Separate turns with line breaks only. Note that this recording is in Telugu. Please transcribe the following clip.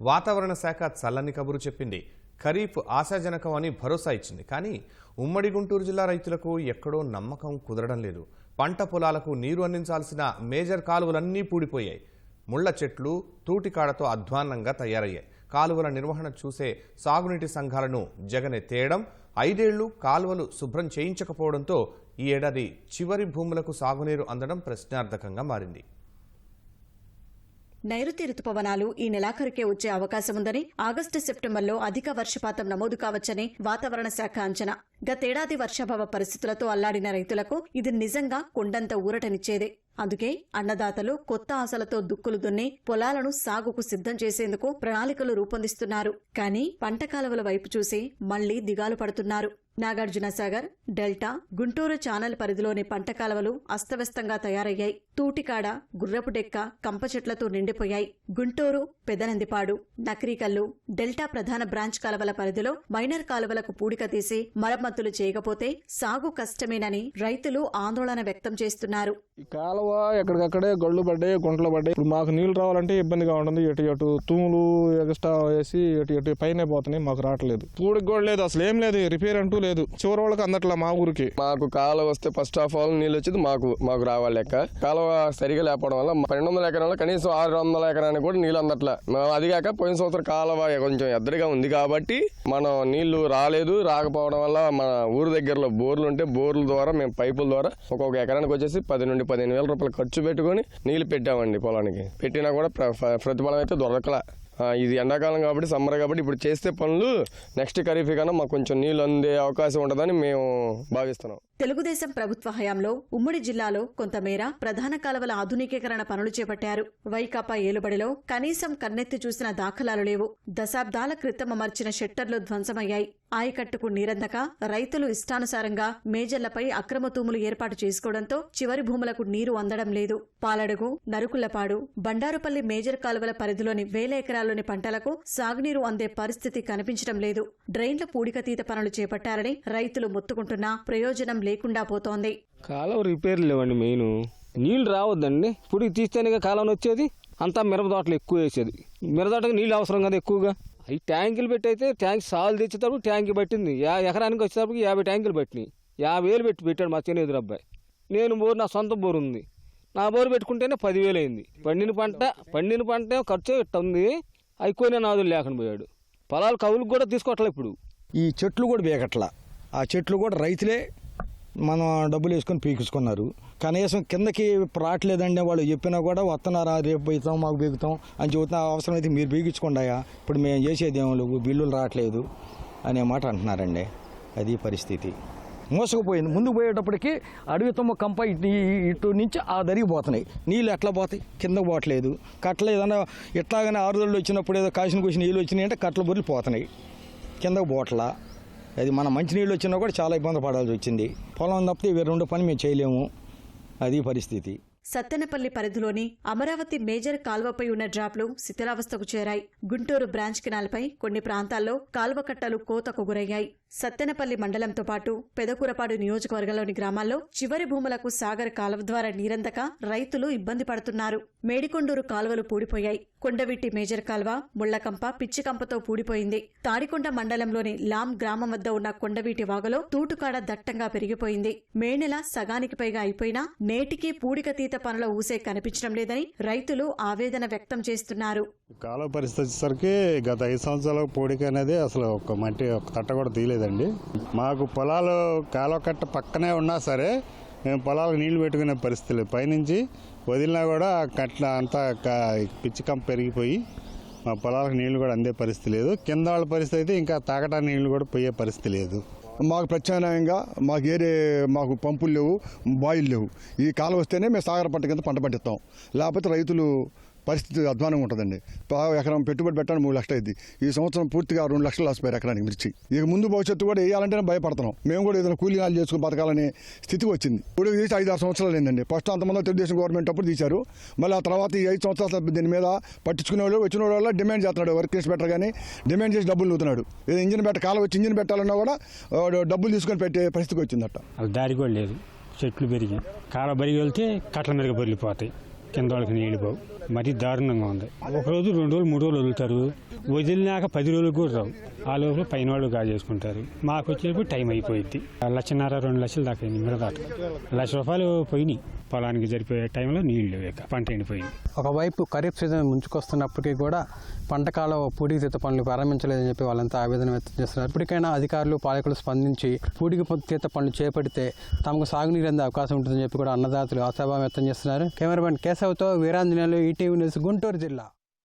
వాతావరణ శాఖ చల్లని కబురు చెప్పింది. ఖరీఫ్ ఆశాజనకం అని భరోసా ఇచ్చింది. కానీ ఉమ్మడి గుంటూరు జిల్లా రైతులకు ఎక్కడో నమ్మకం కుదరడం లేదు. పంట పొలాలకు నీరు అందించాల్సిన మేజర్ కాలువలన్నీ పూడిపోయాయి. ముళ్ళ చెట్లు తూటికాడతో అధ్వాన్నంగా తయారయ్యాయి. కాలువల నిర్వహణ చూసే సాగునీటి సంఘాలను జగన్ తేయడం ఐదేళ్ళు కాలువలు శుభ్రం చేయించకపోవడంతో ఈ ఏడాది చివరి భూములకు సాగునీరు అందడం ప్రశ్నార్థకంగా మారింది.
నైరుతి రుతుపవనాలు ఈ నెలాఖరుకే వచ్చే అవకాశం ఉందని ఆగస్టు సెప్టెంబర్లో అధిక వర్షపాతం నమోదు కావచ్చని వాతావరణ శాఖ అంచనా. గతేడాది వర్షాభావ పరిస్థితులతో అల్లాడిన రైతులకు ఇది నిజంగా కొండంత ఊరటనిచ్చేదే. అందుకే అన్నదాతలు కొత్త ఆశలతో దుక్కులు దున్ని పొలాలను సాగుకు సిద్ధం చేసేందుకు ప్రణాళికలు రూపొందిస్తున్నారు. కానీ పంట కాలువల వైపు చూసి మళ్ళీ దిగాలు పడుతున్నారు. నాగార్జున సాగర్ డెల్టా గుంటూరు ఛానల్ పరిధిలోని పంట కాలువలు అస్తవ్యస్తంగా తయారయ్యాయి. తూటికాడ గుర్రపు డెక్క కంప చెట్లతో నిండిపోయాయి. గుంటూరు పెదనందిపాడు నక్రీకల్లు డెల్టా ప్రధాన బ్రాంచ్ కాలువల పరిధిలో మైనర్ కాలువలకు పూడిక తీసి మరమ్మతులు చేయకపోతే సాగు కష్టమేనని రైతులు ఆందోళన వ్యక్తం చేస్తున్నారు.
కాలువ ఎక్కడికక్కడే గళ్ళు పడ్డాయి గుంటలు పడ్డాయి. ఇప్పుడు మాకు నీళ్ళు రావాలంటే ఇబ్బందిగా ఉంటుంది. ఎటు ఎటు తూములు ఎక్స్ట్రా వేసి ఎటు ఎటు పైన పోతున్నాయి. మాకు రావట్లేదు. పూడికి కూడా లేదు. అసలు ఏం లేదు. రిపేర్ అంటూ లేదు. చివరి వాళ్ళకి అందట్లా మా ఊరికి.
మాకు కాలువ వస్తే ఫస్ట్ ఆఫ్ ఆల్ నీళ్ళు వచ్చేది మాకు మాకు రావాలి లెక్క కాలువ సరిగా లేకపోవడం వల్ల పన్నెండు వందల ఎకరాల్లో కనీసం ఆరు వందల ఎకరానికి కూడా నీళ్ళు అందట్లా. మేము అది కాక పోయిన సంవత్సరం కాలువ కొంచెం ఎద్దరిగా ఉంది కాబట్టి మనం నీళ్ళు రాలేదు. రాకపోవడం వల్ల మన ఊరు దగ్గరలో బోర్లు ఉంటే బోర్ల ద్వారా మేము పైపుల ద్వారా ఒక్కొక్క ఎకరానికి వచ్చేసి పది నుండి పదిహేను వేల రూపాయలు ఖర్చు పెట్టుకొని నీళ్ళు పెట్టామండి పొలానికి. పెట్టినా కూడా ప్ర- ప్రతిఫలం అయితే దొరకల. ఇది ఎండాకాలం కాబట్టి సమ్మర్ కాబట్టి ఇప్పుడు చేస్తే పనులు నెక్స్ట్ ఖరీఫ్ కన్నా మాకు కొంచెం నీళ్ళు అందే అవకాశం ఉంటుందని మేము భావిస్తున్నాం.
తెలుగుదేశం ప్రభుత్వ హయాంలో ఉమ్మడి జిల్లాలో కొంతమేర ప్రధాన కాలువల ఆధునికీకరణ పనులు చేపట్టారు. వైకాపా ఏలుబడిలో కనీసం కన్నెత్తి చూసిన దాఖలాలు లేవు. దశాబ్దాల క్రితం అమర్చిన షెట్టర్లు ధ్వంసమయ్యాయి. ఆయకట్టుకు నీరందక రైతులు ఇష్టానుసారంగా మేజర్లపై అక్రమ తూములు ఏర్పాటు చేసుకోవడంతో చివరి భూములకు నీరు అందడం లేదు. పాలడుగు నరుకులపాడు బండారుపల్లి మేజర్ కాలువల పరిధిలోని వేల ఎకరాల్లోని పంటలకు సాగునీరు అందే పరిస్థితి కనిపించడం లేదు. డ్రైన్ల పూడికతీత పనులు చేపట్టారని రైతులు మొత్తుకుంటున్నా ప్రయోజనం లేకుండా పోతోంది.
కాలువ రిపేర్లు లేవండి మెయిన్. నీళ్ళు రావద్దండి. ఇప్పుడు తీస్తేనే కాలం వచ్చేది అంతా మిరప తోటలు ఎక్కువ వేసేది. మిరప తోటకి నీళ్ళు అవసరం కదా ఎక్కువగా? ఈ ట్యాంకులు పెట్టి అయితే ట్యాంక్ సాలు తెచ్చేటప్పుడు ట్యాంక్ పట్టింది. యా ఎకరానికి వచ్చేటప్పుడు యాభై ట్యాంకులు పట్టినాయి. యాభై వేలు పెట్టి పెట్టాడు మా చిన్న అబ్బాయి. నేను బోరు నా సొంత బోరు ఉంది. నా బోరు పెట్టుకుంటేనే పదివేలు అయింది. పండిన పంట పండిన పంట ఖర్చు ఇట్ట ఉంది? అయిపోయిన నాదులు లేకుండా పోయాడు. పొలాలు కవులకు కూడా తీసుకోవట్లే ఇప్పుడు.
ఈ చెట్లు కూడా బేగట్ల ఆ చెట్లు కూడా రైతులే మనం డబ్బులు వేసుకొని పీకించుకున్నారు. కనీసం కిందకి రావట్లేదండి వాళ్ళు చెప్పినా కూడా వస్తున్నారా రేపు బీగుతాం మాకు బీగుతాం అని చెబుతున్నా అవసరమైతే మీరు పీకించుకుండాయా ఇప్పుడు మేము చేసేది ఏమో లేవు బిల్లులు రావట్లేదు అనే మాట అంటున్నారండి. అది పరిస్థితి. మోసకపోయింది. ముందుకు పోయేటప్పటికి అడవి తుమ్మ కంప ఇటు ఇటు నుంచి ఆ దరికి పోతున్నాయి. నీళ్ళు ఎట్లా పోతాయి? కిందకు పోవట్లేదు. కట్టలు ఏదైనా ఇట్లాగనే ఆరుదళ్ళు వచ్చినప్పుడు ఏదో కాసిన కూసిన నీళ్ళు వచ్చినాయి అంటే కట్టలు బొర్రెలు పోతున్నాయి. కిందకు పోవట్లా? అది మన మంచినీళ్ళు వచ్చినా కూడా చాలా ఇబ్బంది పడాల్సి వచ్చింది. పొలం తప్పితే ఇవి రెండు పని మేము చేయలేము. అది పరిస్థితి.
సత్తెనపల్లి పరిధిలోని అమరావతి మేజర్ కాల్వపై ఉన్న డ్రాప్లు శిథిలావస్థకు చేరాయి. గుంటూరు బ్రాంచ్ కెనాల్పై కొన్ని ప్రాంతాల్లో కాల్వ కట్టలు కోతకు గురయ్యాయి. సత్తెనపల్లి మండలంతో పాటు పెదకూరపాడు నియోజకవర్గంలోని గ్రామాల్లో చివరి భూములకు సాగర్ కాలువ ద్వారా నీరందక రైతులు ఇబ్బంది పడుతున్నారు. మేడికొండూరు కాలువలు పూడిపోయాయి. కొండవిట్టి మేజర్ కాల్వ ముళ్ళకంప పిచ్చికంపతో పూడిపోయింది. తాడికొండ మండలంలోని లాం గ్రామం వద్ద ఉన్న కొండవీటి వాగులో తూటుకాడ దట్టంగా పెరిగిపోయింది. మే నెల సగానికి పైగా అయిపోయినా నేటికీ పూడికతీత పనుల ఊసే కనిపించడం లేదని రైతులు ఆవేదన వ్యక్తం చేస్తున్నారు.
కాలువ పరిస్థితి వచ్చేసరికి గత ఐదు సంవత్సరాల పూడిక అనేది అసలు ఒక మట్టి ఒక తట్ట కూడా లేదండి. మాకు పొలాలు కాలువ కట్ట పక్కనే ఉన్నా సరే మేము పొలాలకు నీళ్ళు పెట్టుకునే పరిస్థితి లేదు పైనుంచి వదిలినా కూడా కట్ల అంతా క- పిచ్చి కంప పెరిగిపోయి మా పొలాలకు నీళ్ళు కూడా అందే పరిస్థితి లేదు. కింద వాళ్ళ పరిస్థితి అయితే ఇంకా తాగటానికి నీళ్ళు కూడా పోయే పరిస్థితి లేదు.
మాకు ప్రత్యామ్నాయంగా మాకు ఏరే మాకు పంపులు లేవు బాయిలు లేవు. ఈ కాలం వస్తేనే మేము సాగర పంట కింద పంట పండిస్తాం. లేకపోతే రైతులు పరిస్థితి అధ్వానంగా ఉంటుందండి. ఎకరం పెట్టుబడి పెట్టడానికి మూడు లక్షలు అయింది ఈ సంవత్సరం పూర్తిగా రెండు లక్షలు లాసిపోయారు ఎకరానికి మిర్చి. ఇక ముందు భవిష్యత్తు కూడా వేయాలంటేనే భయపడుతున్నాం. మేము కూడా ఏదైనా కూలీనాలు చేసుకుని బతకాలనే స్థితి వచ్చింది. ఇప్పుడు తీసి ఐదు ఆరు సంవత్సరాలు అయిందండి. ఫస్ట్ అంతమంది తెలుగుదేశం గవర్నమెంట్ అప్పుడు తీశారు. మళ్ళీ ఆ తర్వాత ఈ ఐదు సంవత్సరాలు దీని మీద పట్టించుకునే వాళ్ళు వచ్చిన వాళ్ళ డిమాండ్ చేస్తున్నాడు. వర్క్ చేసి పెట్టరు కానీ డిమాండ్ చేసి డబ్బులు నూతున్నాడు. ఏదో ఇంజిన్ పెట్ట కాలం వచ్చి ఇంజిన్ పెట్టాలన్నా కూడా డబ్బులు తీసుకొని పెట్టే పరిస్థితికి వచ్చిందట.
దారి కూడా లేదు. చెట్లు పెరిగి కాల పెరిగి వెళ్తే కట్ల మీద బరిగిపోతాయి కింద వాళ్ళకి నీళ్ళు పోవు మరీ దారుణంగా ఉంది. ఒక రోజు రెండు రోజులు మూడు రోజులు వదులుతారు. వదిలినాక పది రోజులు కూడా రావు. ఆ లోపల పైన వాళ్ళు గాజేసుకుంటారు మాకు వచ్చేటప్పుడు టైం అయిపోయింది లక్షన్నర రెండు లక్షలు దాకా అయింది. దాకా లక్ష రూపాయలు పోయినాయి. పొలానికి జరిపోయే టైంలో నీళ్ళు లేక పంట ఎండిపోయింది.
ఒకవైపు ఖరీఫ్ సీజన్ ముంచుకొస్తున్నప్పటికీ కూడా పంట కాలం పూడికి తీత పనులు ప్రారంభించలేదని చెప్పి వాళ్ళంతా ఆవేదన వ్యక్తం చేస్తున్నారు. ఇప్పటికైనా అధికారులు పాలకులు స్పందించి పూడికి తీత పనులు చేపడితే తమకు సాగునీరు అందే అవకాశం ఉంటుందని చెప్పి కూడా అన్నదాతలు ఆశాభావం వ్యక్తం చేస్తున్నారు. కెమెరామెన్ కేశవ్తో వీరాంజనేయులు ఈటీవీ న్యూస్ గుంటూరు జిల్లా.